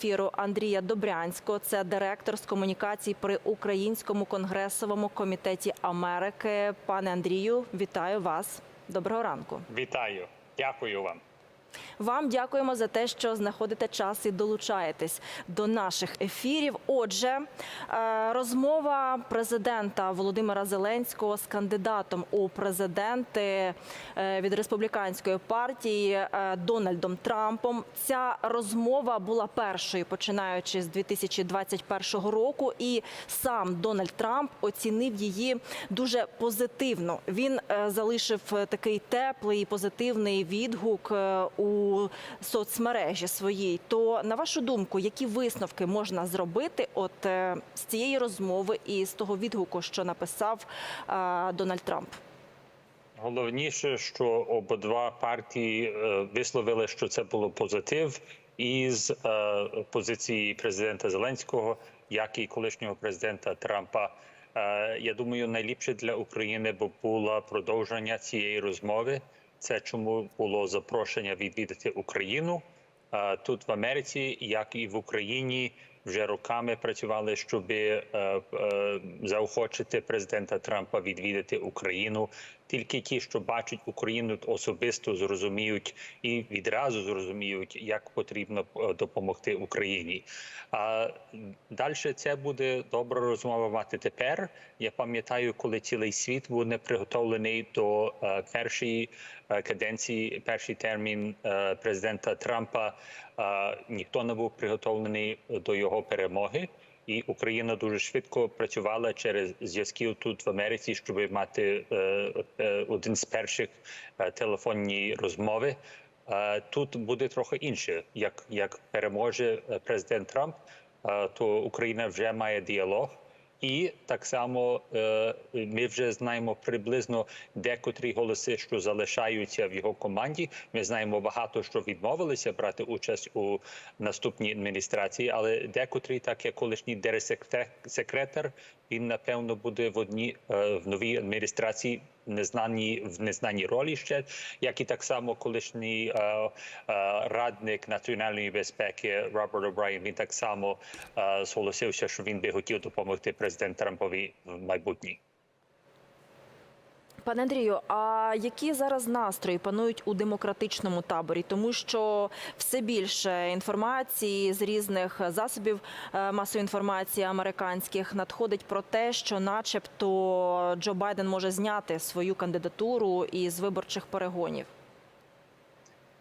ефіру Андрія Добрянського, це директор з комунікацій при Українському конгресовому комітеті Америки. Пане Андрію, вітаю вас. Доброго ранку. Вітаю, дякую вам. Вам дякуємо за те, що знаходите час і долучаєтесь до наших ефірів. Отже, е, розмова президента Володимира Зеленського з кандидатом у президенти е, від республіканської партії е, Дональдом Трампом. Ця розмова була першою, починаючи з 2021 року, і сам Дональд Трамп оцінив її дуже позитивно. Він залишив такий теплий і позитивний відгук у соцмережі своїй. То на вашу думку, які висновки можна зробити от е, з цієї розмови і з того відгуку, що написав е, Дональд Трамп? Головніше, що обидва партії е, висловили, що це було позитив із позиції президента Зеленського, як і колишнього президента Трампа. Я думаю, найліпше для України бо було продовження цієї розмови. Це чому було запрошення відвідати Україну тут в Америці, як і в Україні. Вже роками працювали, щоб е, е, заохочити президента Трампа відвідати Україну. Тільки ті, що бачать Україну особисто, зрозуміють і відразу зрозуміють, як потрібно е, допомогти Україні. А далі це буде добра розмова мати тепер. Я пам'ятаю, коли цілий світ був не приготовлений до е, першої е, каденції, перший термін президента Трампа. Ніхто не був приготовлений до його перемоги. І Україна дуже швидко працювала через зв'язків тут в Америці, щоб мати е, е, один з перших е, телефонні розмови. Тут буде трохи інше. Як, як переможе президент Трамп, то Україна вже має діалог. І так само е, ми вже знаємо приблизно декотрі голоси, що залишаються в його команді. Ми знаємо багато, що відмовилися брати участь у наступній адміністрації, але декотрі, так як колишній держсекретар, він напевно буде в одній е, в новій адміністрації незнаній в незнаній ролі ще, як і так само колишній е, е, радник національної безпеки Роберт О'Брайен, Він так само е, зголосився, що він би хотів допомогти президенту Трампові в майбутній. Пане Андрію, а які зараз настрої панують у демократичному таборі? Тому що все більше інформації з різних засобів е, масової інформації американських надходить про те, що, начебто, Джо Байден може зняти свою кандидатуру із виборчих перегонів.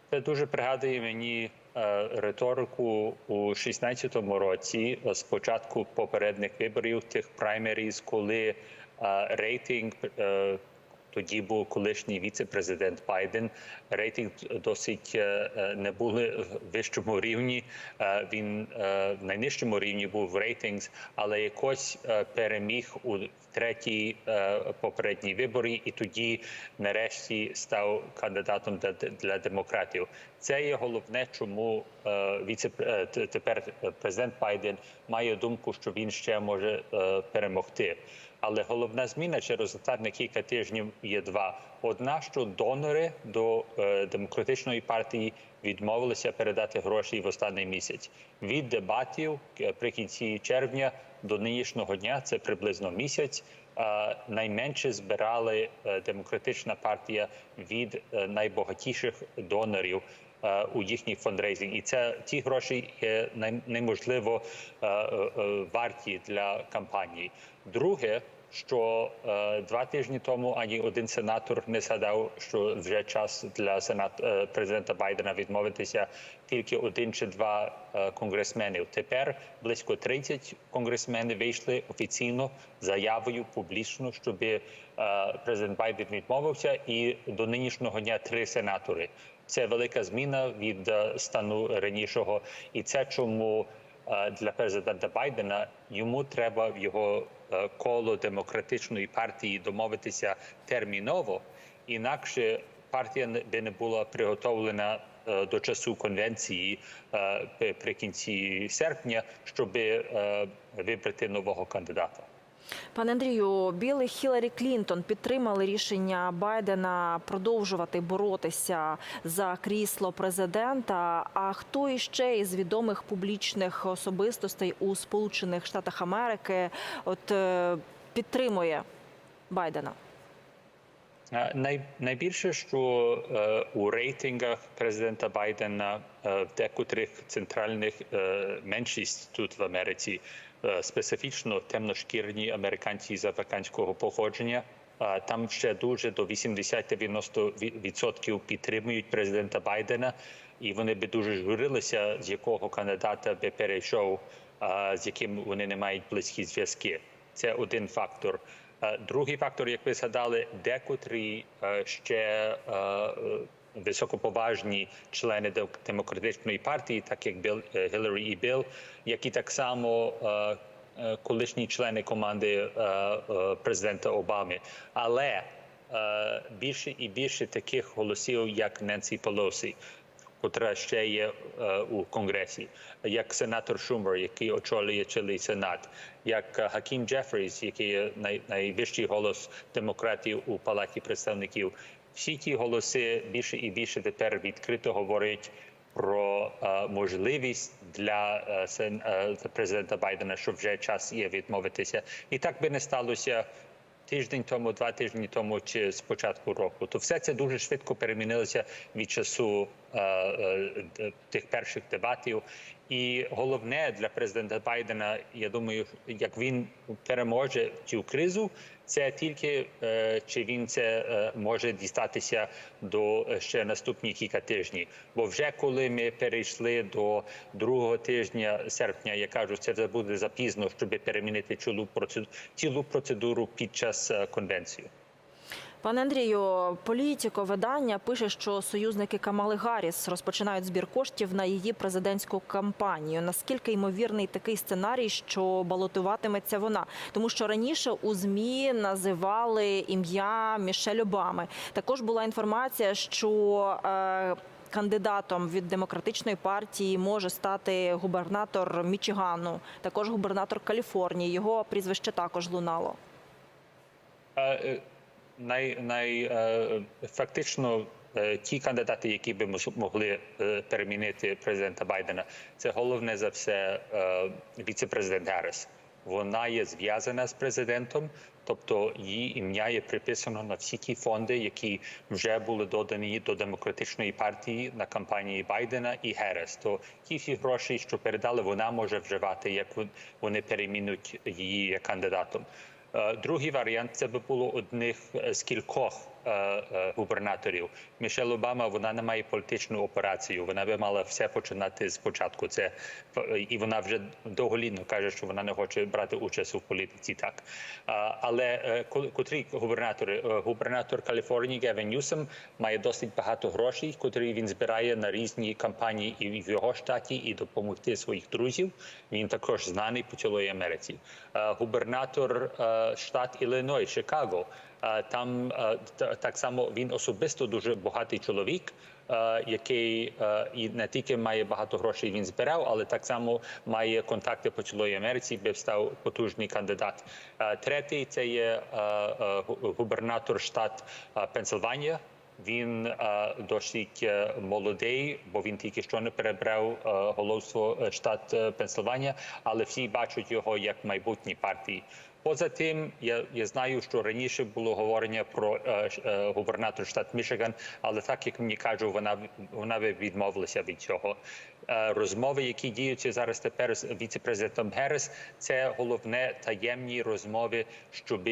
Це дуже пригадує мені е, риторику у 16-му році, з початку попередніх виборів, тих праймеріз, коли е, рейтинг. Тоді був колишній віце-президент Байден. Рейтинг досить е, е, не були в вищому рівні. Е, Він в найнижчому рівні був в рейтинг, але якось переміг у третій попередній виборі, і тоді нарешті став кандидатом для, демократів. Це є головне, чому віце тепер президент Байден має думку, що він ще може перемогти. Але головна зміна через останні кілька тижнів є два: одна, що донори до е, демократичної партії відмовилися передати гроші в останній місяць. Від дебатів е, при кінці червня до нинішнього дня це приблизно місяць. е, Найменше збирали демократична партія від найбагатіших донорів у їхній фондрейзінг, І це ті гроші є неможливо е, е, е, варті для кампанії. Друге, що е, два тижні тому ані один сенатор не згадав, що вже час для сенат е, президента Байдена відмовитися тільки один чи два е, конгресменів. Тепер близько 30 конгресменів вийшли офіційно заявою публічно, щоб президент Байден відмовився, і до нинішнього дня три сенатори. Це велика зміна від стану ранішого, і це чому для президента Байдена йому треба в його коло демократичної партії домовитися терміново, інакше партія би не була приготовлена е, до часу конвенції е, при- кінці серпня, щоб е, вибрати нового кандидата. Пане Андрію, Біл і Хіларі Клінтон підтримали рішення Байдена продовжувати боротися за крісло президента. А хто іще із відомих публічних особистостей у Сполучених Штатах Америки от е, підтримує Байдена? Е, Най, найбільше, що е, у рейтингах президента Байдена е, в декотрих центральних е, меншість тут в Америці, е, специфічно темношкірні американці з африканського походження. е, Там ще дуже до 80-90% підтримують президента Байдена, і вони би дуже журилися, з якого кандидата би перейшов, е, з яким вони не мають близькі зв'язки. Це один фактор. Е, Другий фактор, як ви згадали, декотрі е, ще е, е, високоповажні члени демократичної партії, так як Біл е, Гіларі і Білл, які так само е, е, колишні члени команди президента Обами. Але більше і більше таких голосів, як Ненсі Пелосі, котра ще є у конгресі, як сенатор Шумер, який очолює чилий сенат, як Хакім Джефріс, який є най, найвищий голос демократів у палаті представників. Всі ті голоси більше і більше тепер відкрито говорять про е, можливість для е, е, президента Байдена, що вже час є відмовитися, і так би не сталося тиждень тому, два тижні тому чи з початку року, то все це дуже швидко перемінилося від часу е, е, тих перших дебатів. І головне для президента Байдена, я думаю, як він переможе цю кризу, це тільки е, чи він це е, може дістатися до е, ще наступні кілька тижнів. Бо вже коли ми перейшли до другого тижня серпня, я кажу, це буде запізно, щоб перемінити цілу процедуру, під час конвенції. Пане Андрію, політико видання пише, що союзники Камали Гарріс розпочинають збір коштів на її президентську кампанію. Наскільки ймовірний такий сценарій, що балотуватиметься вона? Тому що раніше у змі називали ім'я Мішель Обами. Також була інформація, що е, кандидатом від демократичної партії може стати губернатор Мічигану, також губернатор Каліфорнії. Його прізвище також лунало. Най, най е, фактично е, ті кандидати, які би могли е, перемінити президента Байдена, це головне за все віце-президент Гарріс. Вона є зв'язана з президентом, тобто її ім'я є приписано на всі ті фонди, які вже були додані до демократичної партії на кампанії Байдена і Герес. То ті всі гроші, що передали, вона може вживати, як вони перемінуть її кандидатом. Е, Другий варіант це би було одних е, з кількох губернаторів. Мішель Обама вона не має політичну операцію. Вона би мала все починати спочатку. Це е, і вона вже довголітно каже, що вона не хоче брати участь у політиці. Так Е, але е, котрі губернатори? Е, Губернатор Каліфорнії Гевін Ньюсом має досить багато грошей, котрі він збирає на різні кампанії і в його штаті, і допомогти своїх друзів. Він також знаний по цілої Америці. Е, Губернатор е, штат Іллиной, Чикаго. Там так само він особисто дуже багатий чоловік, який і не тільки має багато грошей, він збирав, але так само має контакти по цілої Америці, би став потужний кандидат. Третій це є гу- губернатор штат Пенсильванія. Він досить е, молодий, бо він тільки що не перебрав головство е, штат е, Пенсильванія, але всі бачать його як майбутній партії. Поза тим, я, я знаю, що раніше було говорення про е, е, губернатор штат Мішиган, але так як мені кажуть, вона вона відмовилася від цього. Е, розмови, які діються зараз тепер з віце-президентом Герес, це головне таємні розмови, щоб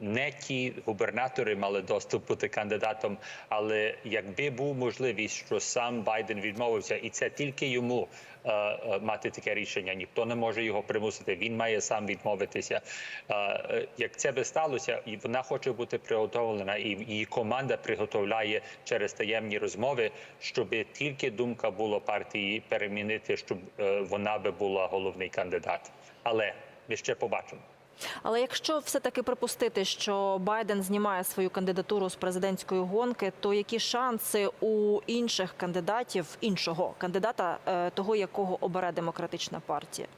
не ті губернатори мали доступ бути кандидатом, але якби був можливість, що сам Байден відмовився, і це тільки йому е, е, мати таке рішення. Ніхто не може його примусити. Він має сам відмовитися. Е, е, Як це би сталося, і вона хоче бути приготовлена, і її команда приготовляє через таємні розмови, щоб тільки думка була партії перемінити, щоб е, вона би була головний кандидат. Але ми ще побачимо. Але якщо все-таки припустити, що Байден знімає свою кандидатуру з президентської гонки, то які шанси у інших кандидатів, іншого кандидата, е, того якого обере демократична партія?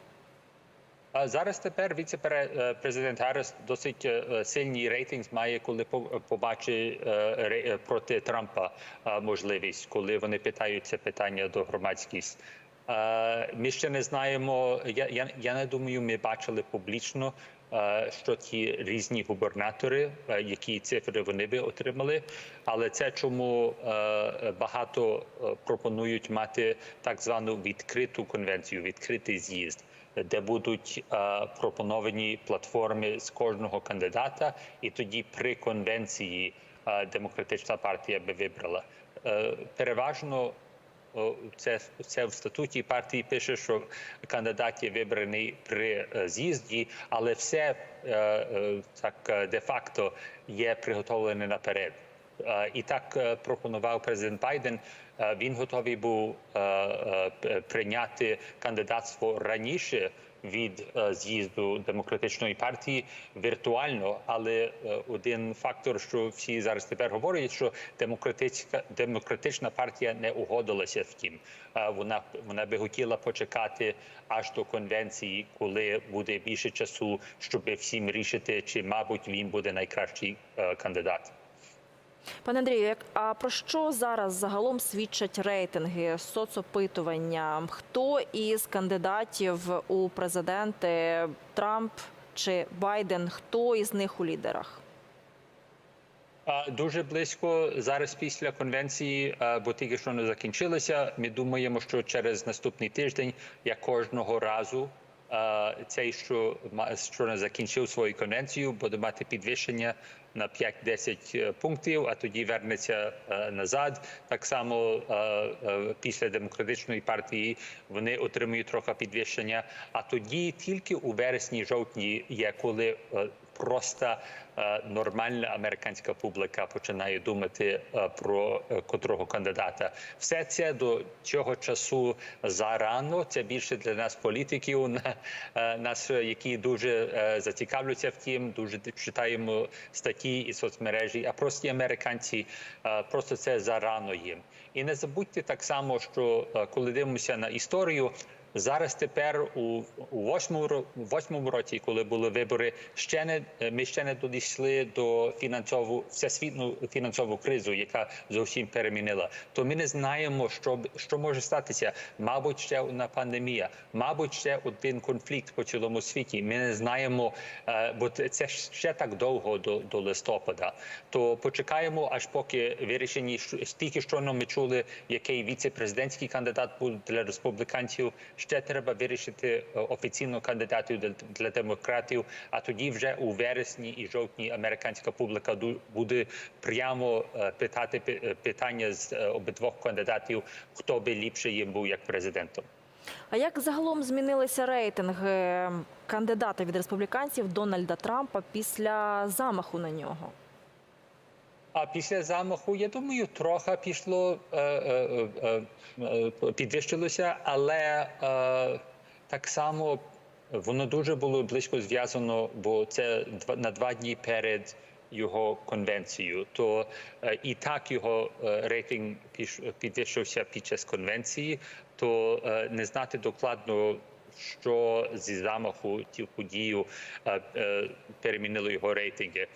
Зараз тепер віце-президент Гарріс досить е, сильний рейтинг має, коли побачить е, е, проти Трампа е, можливість, коли вони питають це питання до громадськості. Е, Ми ще не знаємо. Я, я, я не думаю, ми бачили публічно, е, що ті різні губернатори, е, які цифри вони би отримали. Але це чому е, багато е, пропонують мати так звану відкриту конвенцію, відкритий з'їзд де будуть пропоновані платформи з кожного кандидата, і тоді при конвенції демократична партія би вибрала. Е, переважно це, це в статуті партії пише, що кандидат є вибраний при е, з'їзді, але все е, так е, де-факто є приготовлене наперед. І так е, пропонував президент Байден. Е, Він готовий був е, прийняти кандидатство раніше від з'їзду демократичної партії віртуально. Але один фактор, що всі зараз тепер говорять, що демократична демократична партія не угодилася в тім. Вона вона би хотіла почекати аж до конвенції, коли буде більше часу, щоб всім рішити, чи мабуть він буде найкращий кандидат. Пане Андрію, а про що зараз загалом свідчать рейтинги, соцопитування? Хто із кандидатів у президенти Трамп чи Байден? Хто із них у лідерах? Дуже близько зараз після конвенції, бо тільки що не закінчилися. Ми думаємо, що через наступний тиждень, як кожного разу, цей, що що не закінчив свою конвенцію, буде мати підвищення на 5-10 е, пунктів, а тоді вернеться е, назад. Так само е, після демократичної партії вони отримують трохи підвищення. А тоді тільки у вересні-жовтні є коли. Просто е, нормальна американська публіка починає думати е, про е, котрого кандидата. Все це до цього часу зарано. Це більше для нас, політиків, на нас, які дуже зацікавлюються в тім, дуже читаємо статті і соцмережі. А прості американці просто це зарано їм. І не забудьте так само, що коли дивимося на історію. Зараз тепер у восьмому восьмому році, коли були вибори, ще не е, ми ще не дійшли до фінансову всесвітню фінансову кризу, яка зовсім перемінила. То ми не знаємо, що що може статися. Мабуть, ще одна пандемія, мабуть, ще один конфлікт по цілому світі. Ми не знаємо, е, бо це ще так довго до, до листопада. То почекаємо, аж поки вирішені що- стільки щойно ми чули, який віце-президентський кандидат буде для республіканців. Ще треба вирішити е, офіційно кандидатів для, демократів. А тоді вже у вересні і жовтні американська публіка буде прямо е, питати пи- е, питання з обидвох кандидатів, хто би ліпше їм був як президентом. А як загалом змінилися рейтинги кандидата від республіканців Дональда Трампа після замаху на нього? А після замаху, я думаю, трохи пішло, е, е, е, підвищилося, але так само воно дуже було близько зв'язано, бо це на два дні перед його конвенцією. То і так його рейтинг підвищився під час конвенції, то не знати докладно. Що зі замаху ті подію перемінило його рейтинги.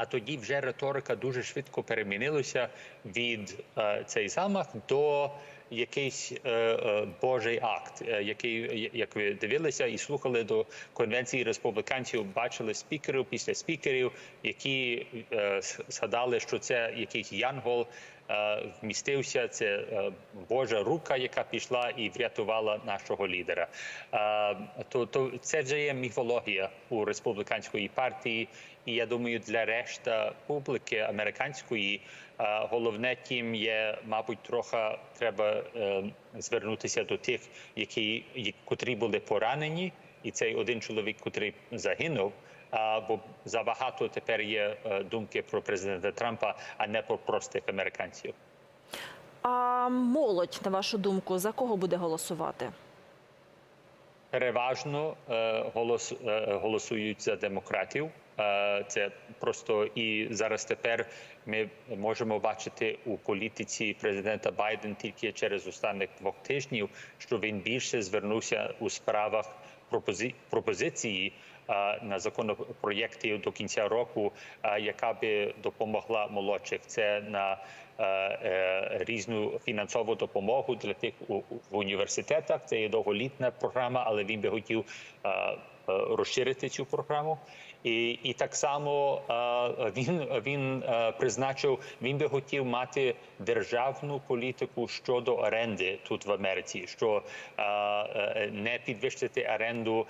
А тоді вже риторика дуже швидко перемінилася від е, цей замах до якийсь е, е, божий акт, е, який, як ви дивилися і слухали до конвенції республіканців, бачили спікерів після спікерів, які е, згадали, що це якийсь янгол. Е, Вмістився це е, Божа рука, яка пішла і врятувала нашого лідера. Е, То, то це вже є міфологія у республіканської партії, і я думаю, для решта публіки американської головне тім є, мабуть, трохи треба звернутися до тих, які- котрі були поранені, і цей один чоловік, котрий загинув. Бо забагато тепер є е, думки про президента Трампа, а не про простих американців. А молодь, на вашу думку, за кого буде голосувати? переважно е, голос, е, голосують за демократів. Це просто і зараз тепер ми можемо бачити у політиці президента Байден тільки через останніх двох тижнів, що він більше звернувся у справах пропози- пропозиції на законопроєктів до кінця року, е, яка би допомогла молодших. Це на е, е, різну фінансову допомогу для тих в університетах. Це є довголітна програма, але він би хотів е, е, розширити цю програму. І, і так само е, він, він е, призначив, він би хотів мати державну політику щодо оренди тут в Америці, що е, не підвищити оренду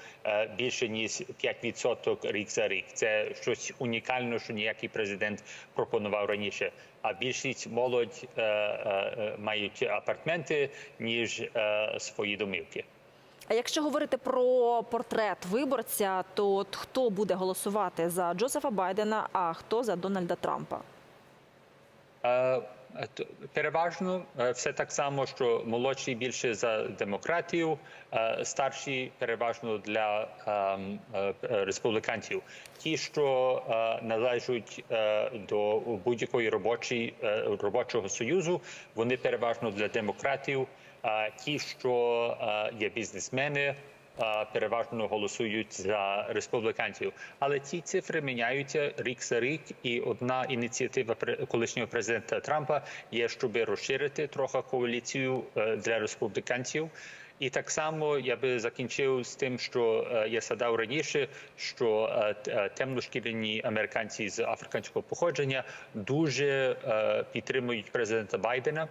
більше ніж 5% рік за рік. Це щось унікальне, що ніякий президент пропонував раніше. А більшість молодь мають апартменти ніж свої домівки. Якщо говорити про портрет виборця, то от хто буде голосувати за Джозефа Байдена, а хто за Дональда Трампа? Е, Переважно е, все так само, що молодші більше за демократів, е, старші переважно для е, е, республіканців. Ті, що е, належать е, до будь-якої робочої е, робочого союзу, вони переважно для демократів. Ті, що є бізнесмени, переважно голосують за республіканців. Але ці цифри міняються рік за рік. І одна ініціатива колишнього президента Трампа є, щоб розширити трохи коаліцію е, для республіканців. І так само я би закінчив з тим, що е, я садав раніше, що е, т- темношкіряні американці з африканського походження дуже підтримують президента Байдена.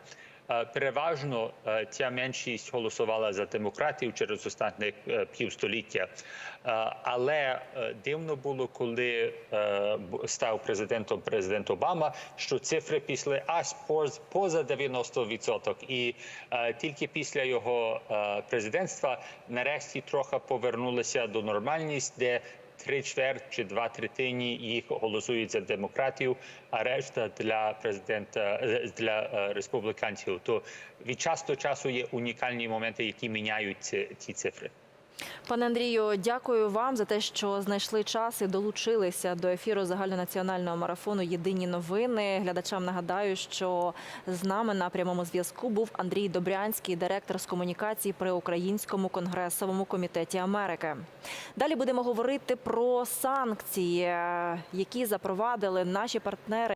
Е, Переважно е, ця меншість голосувала за демократів через останні е, півстоліття. Але дивно було, коли став президентом президент Обама, що цифри пішли аж поз- поза 90%. І тільки після його президентства нарешті трохи повернулися до нормальність, де три чверть чи два третині їх голосують за демократів, а решта для президента е, для е, республіканців. То від часу до часу є унікальні моменти, які міняють ці, ці цифри. Пане Андрію, дякую вам за те, що знайшли час і долучилися до ефіру загальнонаціонального марафону Єдині новини. Глядачам нагадаю, що з нами на прямому зв'язку був Андрій Добрянський, директор з комунікації при Українському конгресовому комітеті Америки. Далі будемо говорити про санкції, які запровадили наші партнери.